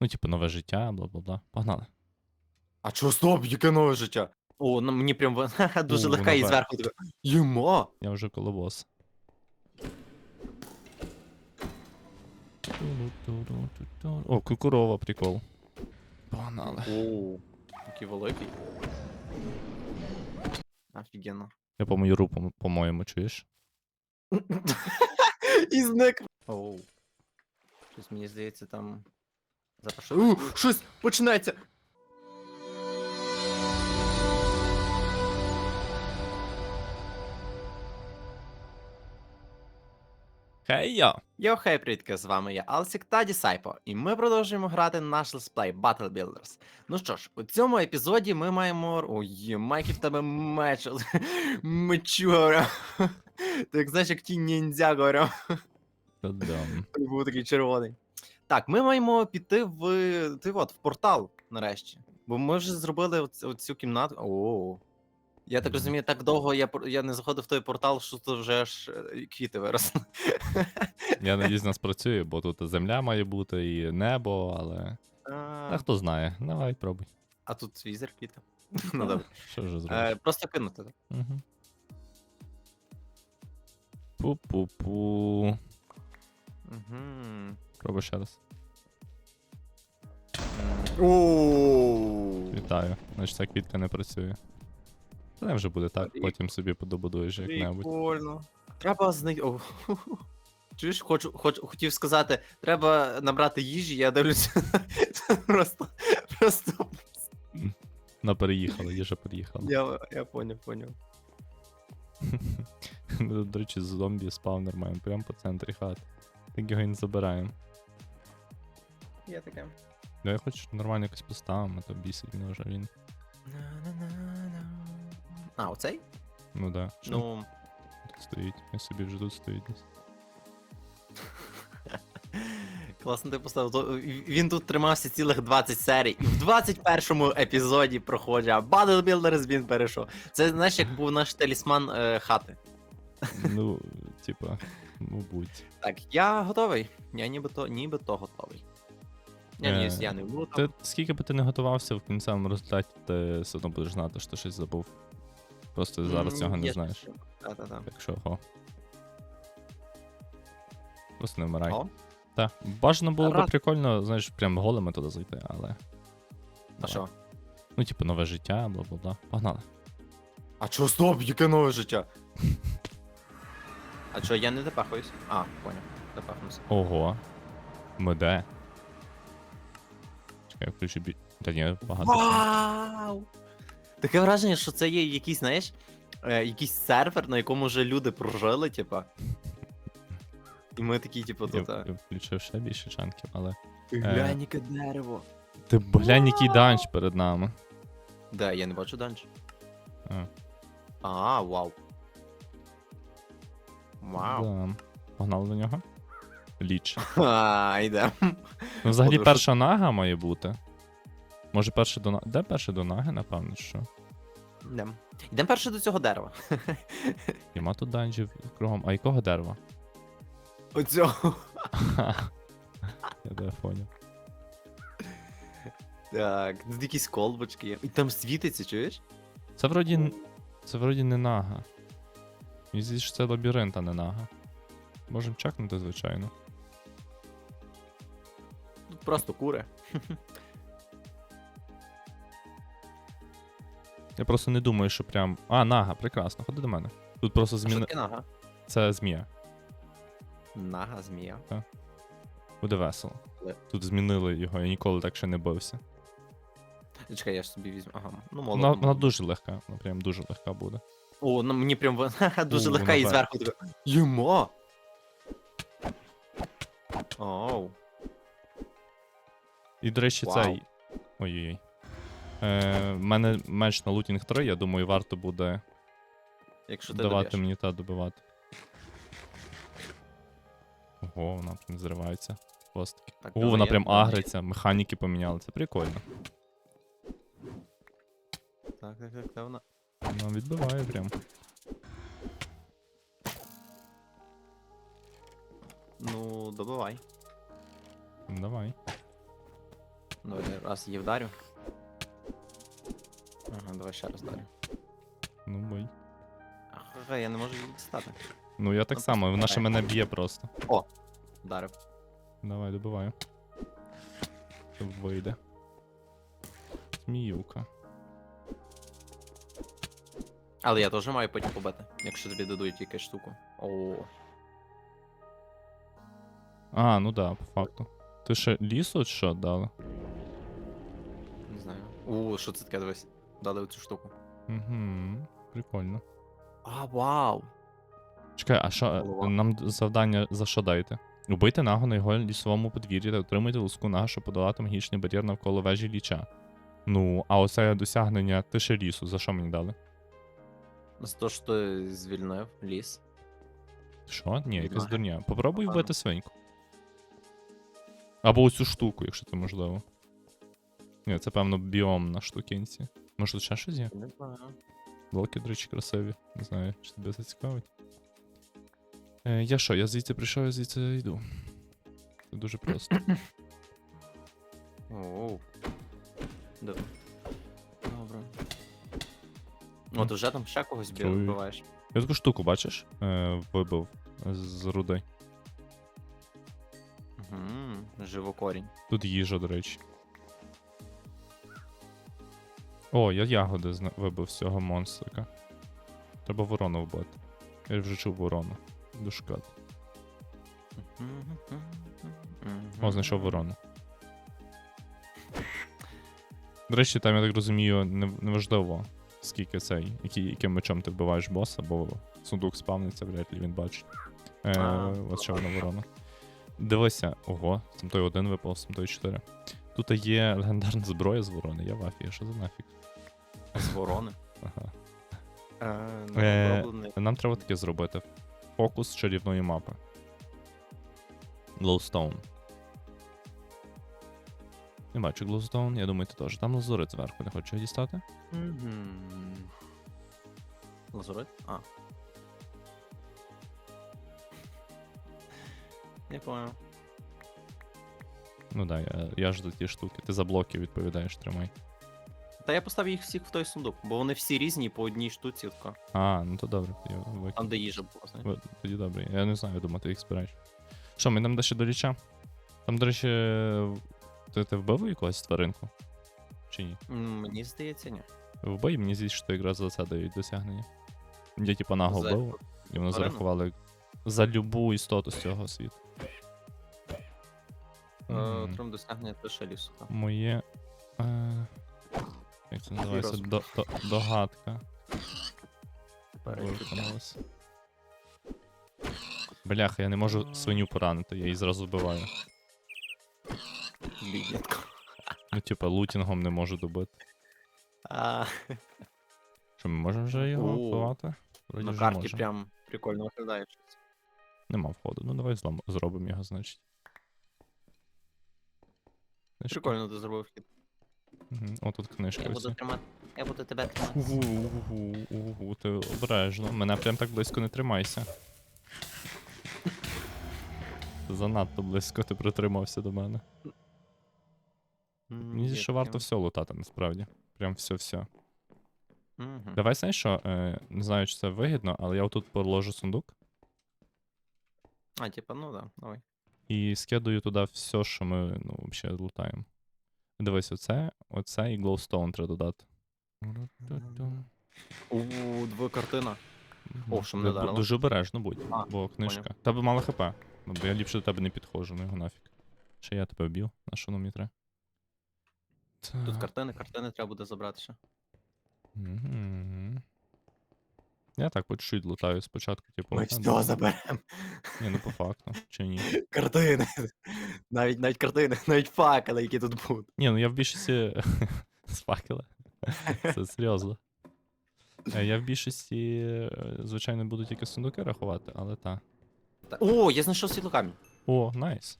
Ну, типу, нове життя, бла бла бла. Погнали. А чого стоп, яке нове життя? О, ну мені прям ви- дуже легка і нове. зверху така. Єма! Я вже коло боса. О, кукурова, прикол. Погнали. О, який великий. Офігенно. Я по мою руку, по-моєму, чуєш? І зник. Оу. Щось мені здається там. Зараз. У, щось починається. Хей я! Йо, хей, привітки, з вами я Алсік та Дісайпо, і ми продовжуємо грати наш летсплей Battle Builders. Ну що ж, у цьому епізоді ми маємо. Ой, Майки в тебе меч. Мечу, говорю. Ти як знаєш, як ті ніндзя, говорю. Був такий червоний. Так, ми маємо піти в. Ти от, в портал, нарешті. Бо ми вже зробили оц- оцю кімнату. О. Я так розумію, так довго я, я не заходив в той портал, що тут вже аж е, квіти виросли. Я надіюсь, нас працює, бо тут земля має бути і небо, але. А, А хто знає, давай пробуй. А тут візер квіти. Ну добре. Що вже зробиш? Е, Просто кинути. так? Угу. Пу-пу-пу. Мгм. Пробуй ще раз. Вітаю. Значить, ця квітка не працює. Та не вже буде так, потім собі подобудуєш як-небудь. Прикольно. Треба знайти. О, Чуєш, хочу, хочу, хотів сказати, треба набрати їжі, я дивлюся. Просто. Просто. Вона переїхала, їжа переїхала. Я, я поняв, поняв. До речі, зомбі спавнер маємо прямо по центрі хати. Так його і не забираємо. Я таке. Ну я хочу нормально якось поставимо, а то бісить мене вже він. А, оцей? Ну да. Що Ну. тут стоїть? Я собі вже тут стоїть десь. Класно ти поставив. То Він тут тримався цілих 20 серій, і в 21-му епізоді проходить, а Battle Builders він перейшов. Це знаєш, як був наш талісман е, хати. Ну, типа, мабуть. Так, я готовий. Я нібито, нібито готовий. Я Е, надіюсь, я не буду. Ти скільки би ти не готувався, в кінцевому результаті ти все одно будеш знати, що ти щось забув. Просто зараз цього не знаєш. Так-так-так. Так що го. Просто не вмирай. О, Так. Бажано було б Раз. прикольно, знаєш, прям голими туди зайти, але. а давай. що? Ну, типу, нове життя, бла бла бла. Погнали. А чого стоп, яке нове життя? А чого, я не допахуюсь? А, поняв. Допахнувся. Ого. Ми де? Чекай, я включу бі. Та ні, багато. Вау! Таке враження, що це є якийсь, знаєш, е, якийсь сервер, на якому вже люди прожили, типа. І ми такі, типу, Я, тут. а, я включив ще більше чанків, але. Ти глянь, яке дерево. Ти б глянь, який данж перед нами. Да, я не бачу данж. А. А, вау. Вау. Да. Погнали до нього. Ліч. А, йде. Ну, взагалі, Подивись. перша нага має бути. Може, перше до наги. Де перше до наги, напевно, що? Йдем. Йдемо перше до цього дерева. Нема тут данжів кругом. А якого дерева? Оцього. Я тебе поняв. Так, тут якісь колбочки є. І там світиться, чуєш? Це вроді. н- Це вроді не нага. Мені здається, що це лабіринт, а не нага. Можемо чекнути, звичайно. Просто кури. Я просто не думаю, що прям. А, нага, прекрасно, ходи до мене. Тут просто А що таке нага? Це змія. Нага, змія. Буде весело. Але- Тут змінили його, я ніколи так ще не бився. Чекай, я ж собі візьму. Ага, ну Вона, молодо. вона дуже легка, вона прям дуже легка буде. О, ну мені прям дуже легка і зверху така. Єма! Оу. І, до речі, Вау. цей. Ой-ой-ой. Е, в мене меч на лутінг 3, я думаю, варто буде Якщо ти давати доб'єш. мені та добивати. Ого, вона прям зривається. Хвостики. Так, О, давай вона я- прям агриться, механіки поміняли, це прикольно. Так, так, так, та вона. Вона відбиває прям. Ну, добивай. Давай. Давай раз її вдарю. Ага, давай ще раз вдарю. Ну бой. Ага, я не можу її дістати. Ну я так Ну, само, вона ще мене б'є просто. Вдарив. Давай, добиваю. Щоб вийде. Зміюка. Але я теж маю потім побити, якщо тобі дадуть якусь штуку. О, А, ну да, по факту. Ти ще лісу чи що дали? У, що це таке дивись? Дали оцю штуку. Угу. Прикольно. А, вау! Чекай, а що Голова. нам завдання за що дайте? Убити нагу на його лісовому подвір'ї та отримати луску нага, щоб подолати магічний бар'єр навколо вежі ліча. Ну, а оце досягнення тиші лісу, за що мені дали? За те, що ти звільнив ліс. Що? Ні, якась дурня. Попробуй вбити свиньку. Або оцю штуку, якщо це можливо. Ні, це певно біом на штукінці. Може тут ще щось є? Не знаю. Блоки, до речі, красиві. Не знаю, чи тебе це цікавить. Е, я що, я звідси прийшов, я звідси йду. Це дуже просто. Оу. Добре. Добре. От вже там ще когось бі- Чую. вбиваєш. Я таку штуку, бачиш? Е, вибив з руди. Угу. Живокорінь. Тут їжа, до речі. О, я ягоди вибив з цього монстрика. Треба ворону вбити. Я вже чув ворону. Душкат. О, знайшов ворону. До речі, там, я так розумію, неважливо, скільки цей, яким мечом ти вбиваєш боса, бо сундук спавниться, вряд ли він бачить. Е, от ще одна ворона. Дивися, ого, там той один випав, там той чотири. Тут є легендарна зброя з ворони, я в афі, що за нафіг? З ворони. Ага. Е, Е. Нам треба таке зробити. Фокус чарівної мапи. Glowstone. Не бачу Glowstone, я думаю, ти теж. Там лазурит зверху, не хочу його дістати. Мгм. Лазурит? А. Я понял. Ну да, я, я ж за ті штуки. Ти за блоки відповідаєш, тримай. Та я поставив їх всіх в той сундук, бо вони всі різні по одній штуці. Тако. А, ну то добре, тоді. Там, де їжа була, знаєш. Ви- Тоді добре. Я не знаю, я думаю, ти їх збираєш. Що, ми йдемо далі до ліча? Там, до речі, ти, ти вбив якогось тваринку? Чи ні? М, Мені здається, ні. Вбий, мені здається, що якраз за це дають досягнення. Я типа наго За вбив, і воно тварину? зарахували за любу істоту з цього світу. Мгм. Трим досягнення лише лісу. так. Моє. Е... Як це називається? До, до, догадка. Бляха, я не можу свиню поранити, я її зразу вбиваю. Біднятко. Ну, типа, лутінгом не можу добити. А, Що, ми можемо вже його О, вбивати? Вроді на вже карті можемо. прям прикольно виглядає. щось. Нема входу. Ну давай зробимо його, значить. Прикольно ти зробив хід. Угу. О, тут книжка. Я буду тримати. Я буду тебе тримати. Угу, угу, угу, ти обережно. Мене прям так близько не тримайся. Занадто близько ти притримався до мене. Мені здається, що варто все лутати, насправді. Прям все-все. Мгм. Давай знаєш що, е, не знаю, чи це вигідно, але я отут положу сундук А, типа, ну да, давай. І скидаю туди все, що ми, ну, взагалі лутаємо. Дивись, оце, оце і Glowstone треба додати. У, дві картина. О, що мене Бу- вдарило. Дуже обережно будь, А, бо книжка. Тебе мало хп. Ну, бо я ліпше до тебе не підходжу, ну його нафіг. Ще я тебе вб'ю, на що нам мені треба. Тут картини, картини треба буде забрати ще. Мгм. Я так по чуть-чуть лутаю спочатку, типу. Ми все заберемо. Ні, ну по факту, чи ні. Картини. Навіть навіть картини, навіть факели, які тут будуть. Ні, ну я в більшості. З факела. Це серйозно. Е, Я в більшості, е, звичайно, буду тільки сундуки рахувати, але та. Та- О, я знайшов світло камінь. О, найс.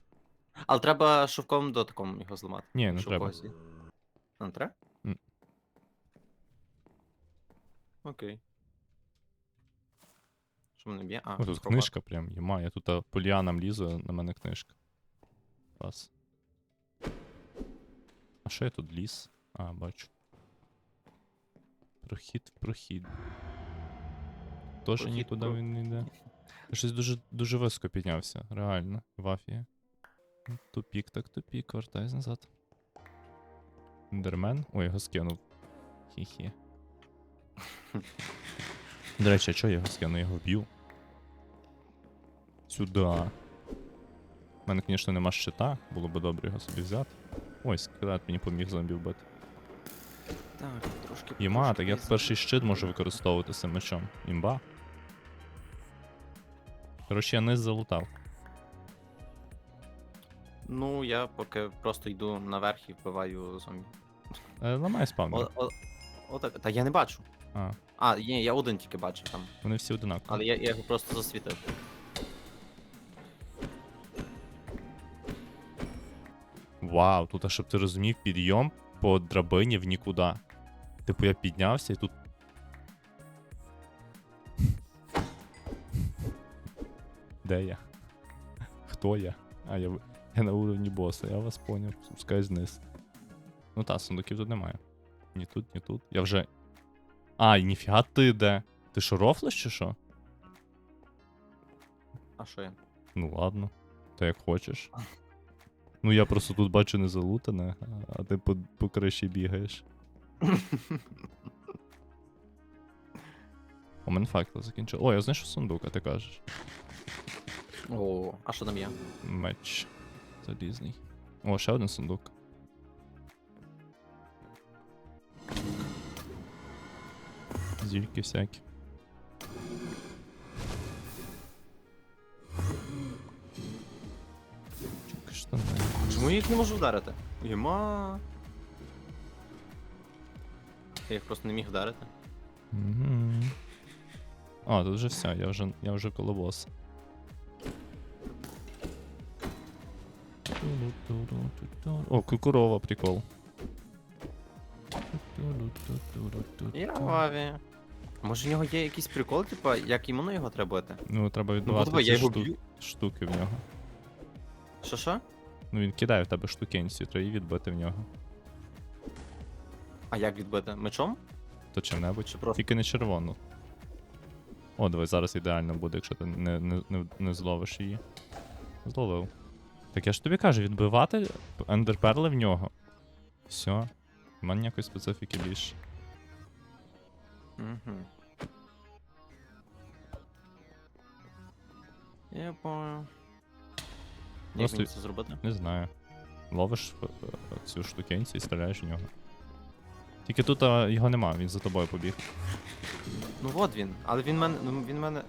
Але треба шовковим дотиком його зламати. Ні, не треба. Не треба? Окей. Що мене б'є? А, О, тут книжка прям єма. Я тут а, по ліанам лізу, а на мене книжка. Клас. А що я тут ліс? А, бачу. Прохід в прохід. Тож Прохід нікуди про- він не йде. Я Щось дуже, дуже високо піднявся, реально, в Афії. Ну, Тупік, так тупік, вертайся назад. Ендермен? Ой, його скинув. Хі-хі. До речі, а чого я його скину? Я його вб'ю. Сюда. У мене, звісно, нема щита, було б добре його собі взяти. Ой, скелет мені поміг зомбі вбити. Так, трошки. Єма, так я перший щит можу використовувати цим мечом. Імба. Коротше, я низ залутав. Ну, я поки просто йду наверх і вбиваю зомбі. Е, ламай спавнер. О. Та я не бачу. А, А, ні, я один тільки бачу там. вони всі одинакові. Але я, я його просто засвітив. Вау, тут, а щоб ти розумів, підйом по драбині в нікуди. Типу я піднявся і тут. Де я? Хто я? А, я, я на уровні боса, я вас поняв. Спускаюсь вниз. Ну та, сундуків тут немає. Ні тут, ні тут. Я вже. А, ніфіга ти де? Ти що, рофлиш чи що? А що я? Ну ладно, то як хочеш. Ну я просто тут бачу не залутане, а- ти по, по криші бігаєш. У мене факел закінчив. О, я знайшов сундук, а ти кажеш. О, а що там є? Меч. Залізний. О, ще один сундук. Зільки всякі. Чому я їх не можу вдарити? Єма. Я їх просто не міг вдарити. Угу. А, тут вже все, я вже, я вже коло боса. О, кукурова, прикол. Я в аві. Може в нього є якийсь прикол, типа, як іменно його треба бити? Ну, треба Ну, відбивати подумай, ці я його шту- б'ю. штуки в нього. Що що? Ну він кидає в тебе штукенці, треба її відбити в нього. А як відбити? Мечом? То чим-небудь. Чи просто? Тільки не червону. О, давай зараз ідеально буде, якщо ти не, не, не, не зловиш її. Зловив. Так я ж тобі кажу, відбивати ендерперли в нього. Все. У мене ніякої специфіки більше. Угу. Я понял. Як Просто- мені це зробити? Не знаю. Ловиш е, е, цю штукенцю і стріляєш в нього. Тільки тут а, його нема, він за тобою побіг. Ну от він, але він мене. Ну він мене.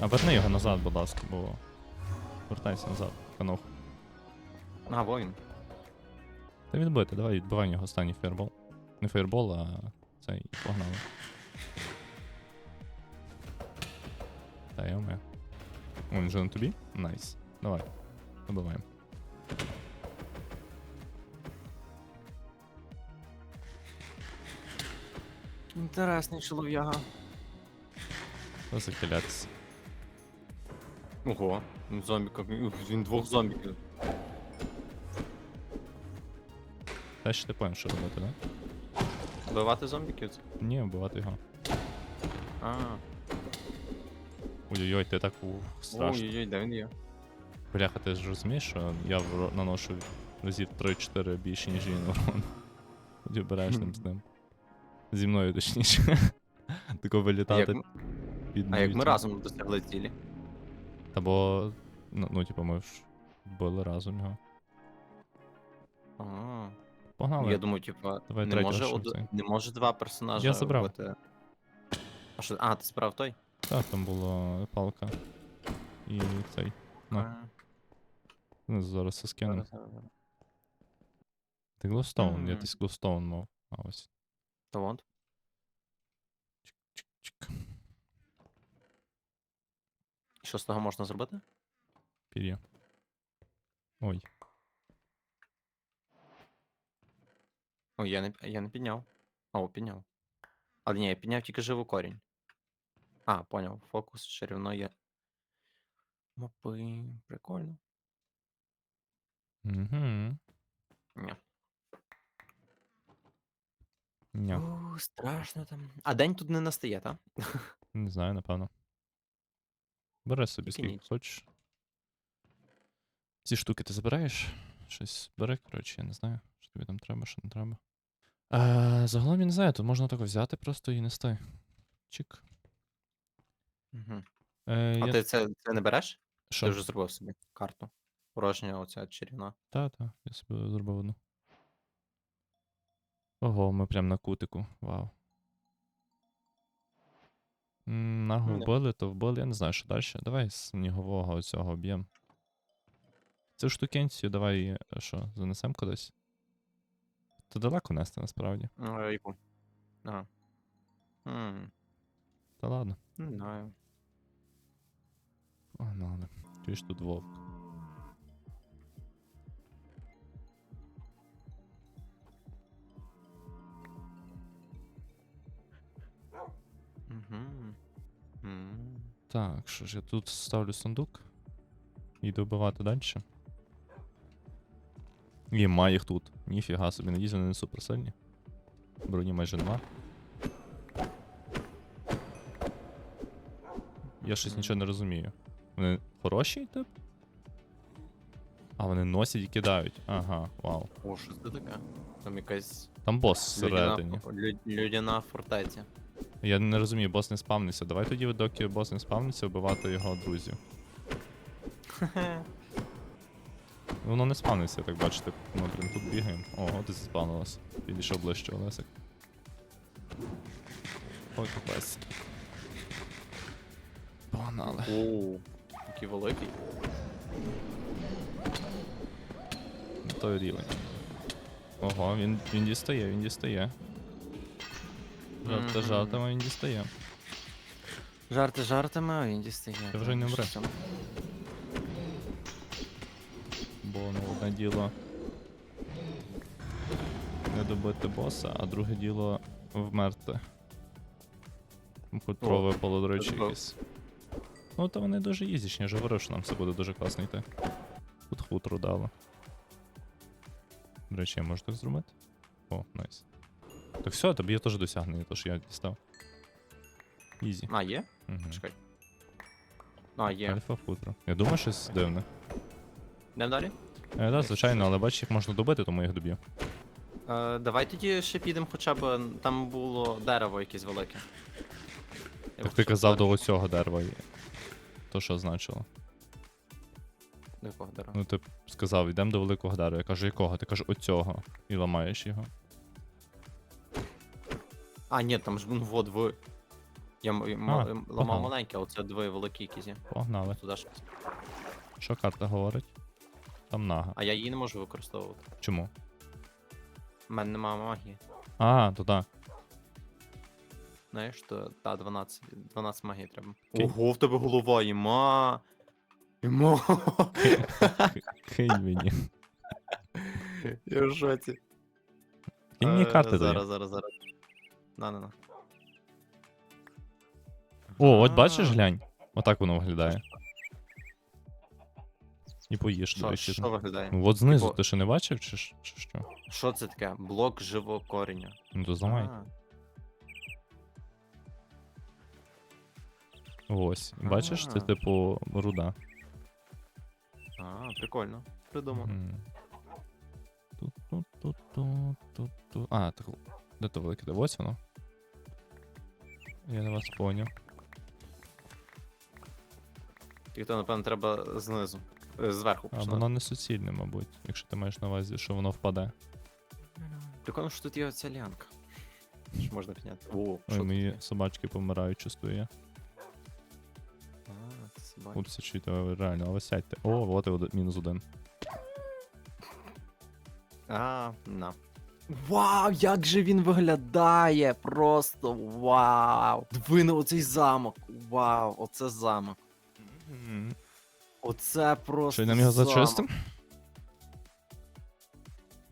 А верни його назад, будь ласка, бо. Вертайся назад, канох. А, во він. Та відбити, давай відбивай в нього останній фейербол. Не фейербол, а цей погнали. Та вмію. О, він же на тобі? Найс. Давай. Добиваємо. Інтересний чолов'яга. Захилятися. Ого, він зомбіка. Він двох зомбіків. Та ще ти поняв, що робити, да? Вбивати зомбіків? Ні, вбивати його. А, Ой-ой-ой, ти так ух, страшно. ой-ой, де він є? Бляха, ти ж розумієш, що я наношу разів 3-4 більше, ніж він урон. Будь обережним з ним. Зі мною точніше. Тако вилітати під а як ми разом досягли цілі? Та бо, ну, ну типу, ми ж вбили разом його. А, Погнали. я думаю, типа, Давай не може, од... не може два персонажа Я забрав. бути. А що, а, ти справ той? Так, там була палка. І цей. Ну. Ну, зараз все скинемо. зараз, зараз, зараз. Ти глостоун, я десь глостоун мав. А ось. Та вон. Чик. Що з того можна зробити? Пір'я. Ой. Ой, я не, я не підняв. О, підняв. Але ні, я підняв тільки живу корінь. А, поняв. Фокус чарівної мапи. Прикольно. Угу. Ні. Ні, О, страшно там. А день тут не настає, так? не знаю, напевно. Бери собі Тільки скільки ніч. хочеш. Ці штуки ти забираєш? Щось бери, коротше, я не знаю, що тобі там треба, що не треба. Е, загалом я не знаю, тут можна так взяти просто і нести. Чик. Угу. Е, А я... ти це, це не береш? Що? Ти вже зробив собі карту. Порожня оця чарівна. Та, та, я собі зробив одну. Ого, ми прям на кутику. Вау. М, Нагу Ну, вбили, то вбили. Я не знаю, що далі. Давай снігового оцього об'єм. Цю штукенцію давай, е, що, занесемо кудись. Це далеко нести насправді. Ну, а? Ага. М, Та ладно. Не знаю. Погнали. Чуєш тут вовк. Угу. М. Так, що ж я тут ставлю сундук. Йду вбивати далі. Єма їх тут. Ніфіга собі, надіюсь, вони не суперсильні. Броні майже нема. Я щось нічого не розумію. Вони хороші, тип? А, вони носять і кидають. Ага, вау. О, що це таке? Там якась Там бос людяна, всередині. фо- лю- людяна фортеця. Я не розумію, бос не спавниться. Давай тоді, доки бос не спавниться, вбивати його друзів. Воно не спавниться, так бачите. Ми прям тут бігаємо. О, от і заспавнилось. Підійшов ближче Олесик. Ой, капець. Погнали. О, який великий. Той рівень. Ого, він, він дістає, він дістає. Жарти Мгм. жартами він дістає. Жарти жартами, а він дістає. Ти вже й не що? Бо ну, одне діло не добити боса, а друге діло вмерти. Ну, Хоч О, про випало, до речі, якесь. Ну, то вони дуже їздячні, я ж говорив, що нам все буде дуже класно йти. Тут хутро дало. До речі, я можу так зробити? О, найс. Так все, тобі є теж досягнення, то що я дістав. Ізі. А, є? Угу. Чекай. А, є. Альфа хутро. Я думаю, щось дивне. Йдемо далі? Е, да, звичайно, але бачиш, їх можна добити, тому я їх доб'ю. Е, давай тоді ще підемо хоча б. Там було дерево якесь велике. Я Так хочу ти казав до оцього дерева. і- То що значило? До якого дерева? Ну, ти б сказав, йдемо до великого дерева. Я кажу, якого? Ти кажеш оцього. І ламаєш його. А, ні, там ж ну, вот ви. Я м- м- А, м- погнали. ламав маленьке, а оце двоє великі є. Погнали. Туди щось. Що карта говорить? Там нага. А я її не можу використовувати. Чому? У мене немає магії. А, туди. Знаєш, то та 12, 12 магії треба. Окей. Ого, в тебе голова, іма. Іма. Кинь мені. Я в шоці. Кинь мені Е, карти Зараз, дає. зараз, зараз. На, на, на. О, от бачиш, глянь. Отак воно виглядає. І поїж, до Що, виглядає? Ну, от знизу, Типу- ти ще не бачив, чи, ж- чи що? Що це таке? Блок живого коріння. Ну то зламай. А, Ось. Бачиш, це А. типу руда. А, прикольно. Придумано. Мгм. Ту-ту-ту-ту-ту-ту. А, так. Де то велике? Де ось воно? Я вас поняв. Тільки то, напевно, треба знизу. Е, Зверху А починати. воно не суцільне, мабуть, якщо ти маєш на увазі, що воно впаде. Прикольно, що тут є оця лянка. Що можна підняти? О, Ой, що мої є? собачки помирають, чувствую я. А, це собака. Хлопці, чуєте, ви реально, а ви сядьте. О, от і один- мінус один. А, на. Вау, як же він виглядає! Просто вау! Диви на оцей замок! Вау, оце замок. Оце просто. Що, нам його замок. зачистим?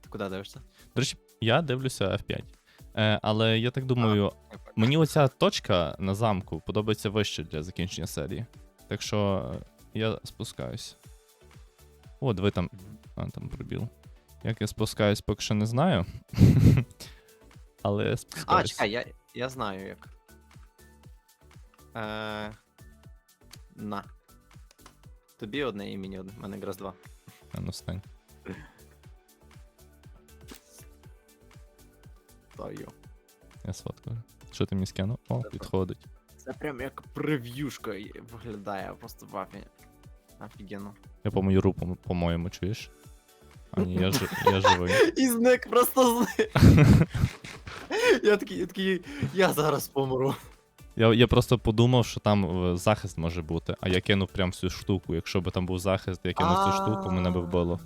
Ти куди дивишся? До речі, я дивлюся F5. Е, але я так думаю, мені оця точка на замку подобається вище для закінчення серії. Так що е, я спускаюсь. О, диви там. А, там пробіл. Як я спускаюсь, поки що не знаю. Але А, спускаюсь. чекай, я, я знаю як. Е, на. Тобі одне і мені одне. У мене якраз два. А ну стань. Я сфоткаю. Що ти мені скинув? О, Добре. підходить. Це прям як прев'юшка виглядає просто в афі. Офігенно. Я по мою руку, по-моєму, чуєш? А ні, я, жи... я живий. І зник, просто зник. я такий, я такий, я зараз помру. Я, я просто подумав, що там е, захист може бути, а я кинув прям всю штуку. Якщо б там був захист, я кинув цю штуку, мене би вбило.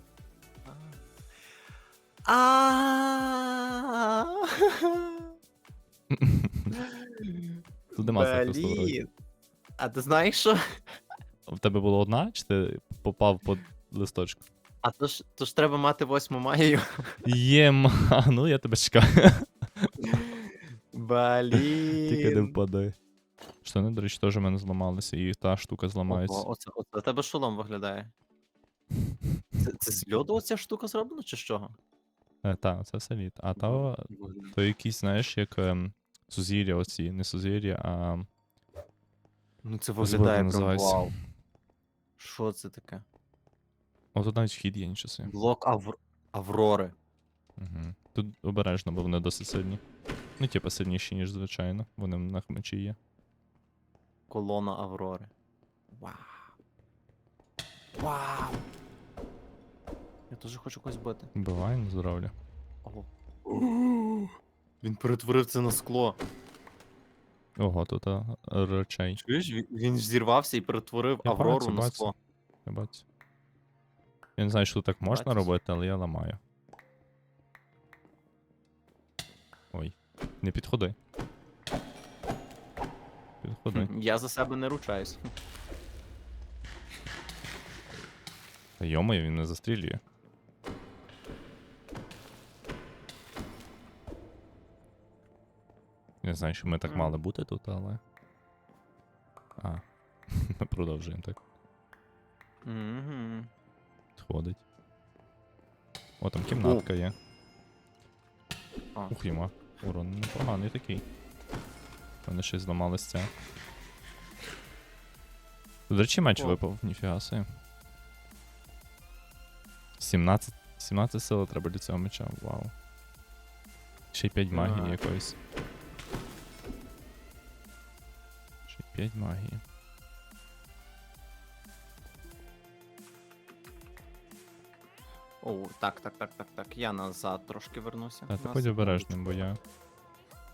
А. Тут нема захисту вроді. Блін. А ти знаєш що? В тебе була одна, чи ти попав по листочку? А то ж, то ж треба мати восьму магію. Єма, ну я тебе чекаю. Блін. Тільки не впадай. Штани, до речі, теж в мене зламалися, і та штука зламається. Ого, оце, оце у тебе шолом виглядає. Це, це з льоду оця штука зроблена, чи з чого? Е, та, це все літ. А то, то якісь, знаєш, як ем, сузір'я оці, не сузір'я, а Ну це виглядає прям називається. вау. Що це таке? О, тут навіть вхід є нічого собі. Блок Авр... Аврори. Угу. Тут обережно, бо вони досить сильні. Ну, типа, сильніші, ніж звичайно. Вони на хмечі є. Колона Аврори. Вау. Вау. Я теж хочу когось бити. Буває, на здоров'я. Ого. Він перетворив це на скло. Ого, тут а, речей. Чуєш, він, він ж зірвався і перетворив Я Аврору бачу, на бачу. скло. Я бачу. Я не знаю, що так можна робити, але я ламаю. Ой, не підходи. Підходи. Я за себе не ручаюсь. Та йомаю, він не застрілює. Не знаю, що ми так мали бути тут, але. А. Ми продовжуємо так. Мгм. Підходить. О, там кімнатка є. А. Ух, йма. Урон непоганий такий. Вони щось зламалось це. До речі, меч О. випав, ніфіга собі. 17, 17 сил треба для цього меча, вау. Ще й 5 магії Ага. якоїсь. Ще й 5 магії. Оу, так, так, так, так, так. Я назад трошки вернуся. Та ти На будь обережним, секундочку. бо я,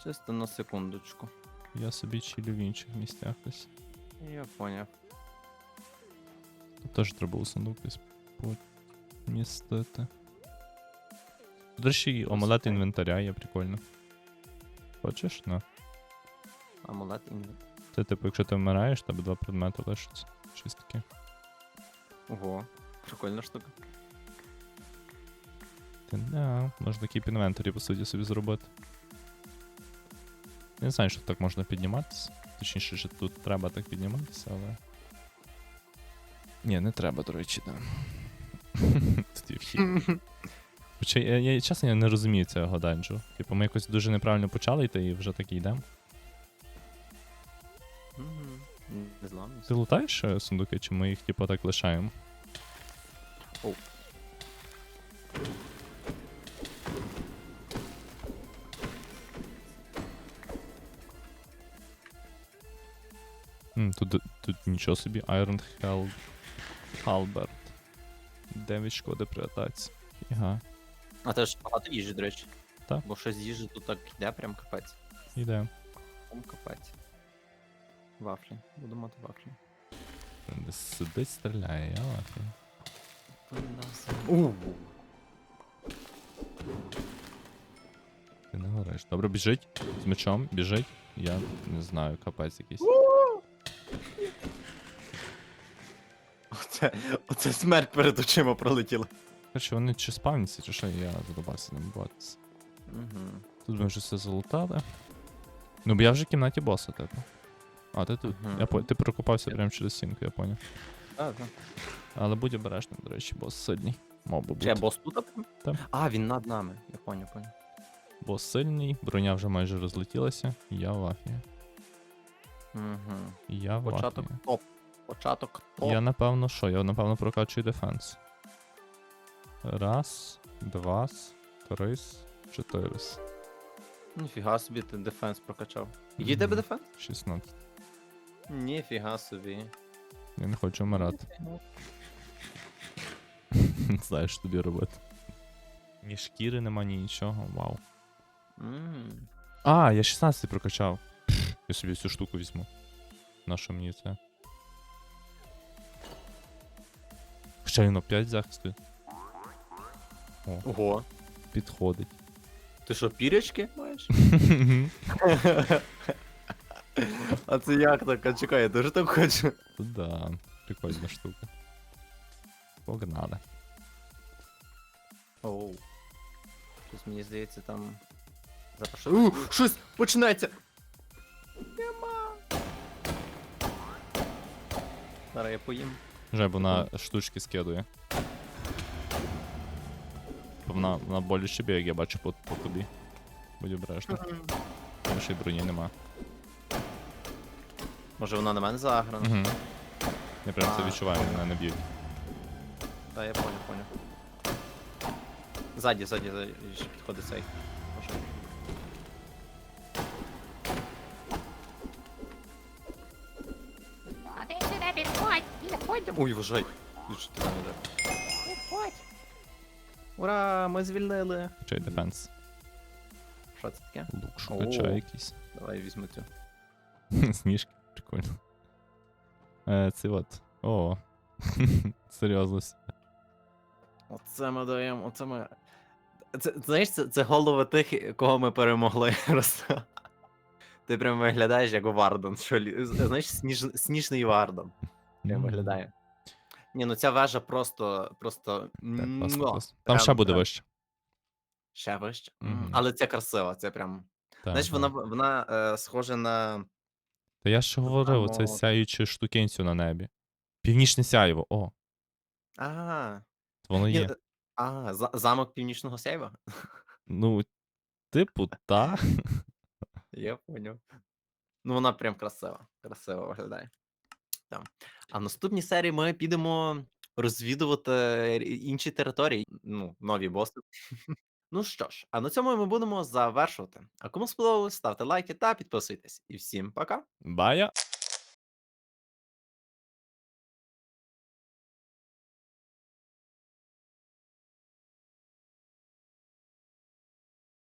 Чисто на секундочку. я собі чилю в інших місцях десь. Я поняв. Тут теж треба було сундук десь помістити. До речі, омелет Красота. інвентаря є прикольно. Хочеш? На. Амулет інвент. Це типу, якщо ти вмираєш, тебе два предмети лишаться. Щось таке. Ого, прикольна штука. Та да, можна keep інвентарі, по суті, собі зробити. Я не знаю, що так можна підніматися. Точніше, що тут треба так підніматися, але. Ні, не треба, до речі, да. Тут є вхід. Хоча я, я чесно я не розумію цього данжу. Типу, ми якось дуже неправильно почали йти і вже так і йдемо. Не знаю. Ти лутаєш е, сундуки, чи ми їх типу так лишаємо? Оу. тут, тут нічого собі. Iron Hell Halberd. 9 шкоди при атаці. Ага, А теж багато їжі, до речі. Так. Бо щось їжі тут так йде, прям капець. йде. Прям капець. Вафлі. Буду мати вафлі. Десь сидить, стріляє, я лафі. У. Ти не гориш. Добре, біжить з мечом, біжить. Я не знаю, капець якийсь. Оце, оце смерть перед очима пролетіла. Короче, вони чи спавняться, чи що, я задобався не бачиться. Угу. Тут ми вже все залутали. Ну, бо я вже в кімнаті боса, типу. А, ти тут. Мгм. Я по... Ти прокопався прямо через стінку, я поняв. Так, так. Але будь обережним, до речі, бос сильний. Мов би Чи я бос тут? Так. А, він над нами. Я поняв, поняв. Бос сильний, броня вже майже розлетілася. Я в афі. Угу. Я Початок афі. топ. Початок топ. Я напевно що? Я напевно прокачую дефенс. Раз, два, три, чотири. Ніфіга собі ти дефенс прокачав. В тебе дефенс? 16. Ніфіга собі. Я не хочу вмирати. Не знаю, що тобі робити. Ні шкіри нема, ні нічого. Вау. М. А, я 16 прокачав. Я собі цю штуку візьму. На що мені це? Хоча він 5 захисту. Ого. Підходить. Ти що, пірячки маєш? А це як так? А чекай, я теж так хочу. Тут да, прикольна штука. Погнали. Оу. Щось мені здається там. Запрошую. У, щось починається! Нема. Зараз я поїм. Вже вона штучки скидує. Вона, вона боляче б'є, як я бачу по, по тобі. Будь обережно. Тому що й броні нема. Може вона на мене заграна? Угу. Я прям це А. відчуваю, мене не б'ють. Та я понял, понял. Ззаді, ззаді, ззаді ще підходить цей. Ой, вважай. Дуже ти іде. Ура, ми звільнили. Чай дефенс. Що це таке? Лук шукача О. якийсь. Давай візьму цю. Сніжки, прикольно. Е, це от. О. Серйозно. Оце ми даємо, оце ми. Це, знаєш, це, це голови тих, кого ми перемогли. Просто. Ти прям виглядаєш як Варден. Що, лі- знаєш, сніж, сніжний Варден. Прям виглядає. Ні, ну ця вежа просто. просто. Так, класно, муа. класно. Там Прям- ще буде прям вище. Ще вище. Мгм. Але це красиво, це прям. Так, Знаєш, так. вона, вона е, схожа на. Та я ж говорив, оце само- сяюче штукенцю на небі. Північне сяйво, о, А, воно ні, є. е, а за- замок північного сяйва? Ну, типу, та. Я поняв. Ну, вона прям красива. Красиво виглядає. Там. А в наступній серії ми підемо розвідувати інші території, ну, нові боси. Ну що ж, а на цьому ми будемо завершувати. А кому сподобалось, ставте лайки та підписуйтесь. І всім пока! Бая.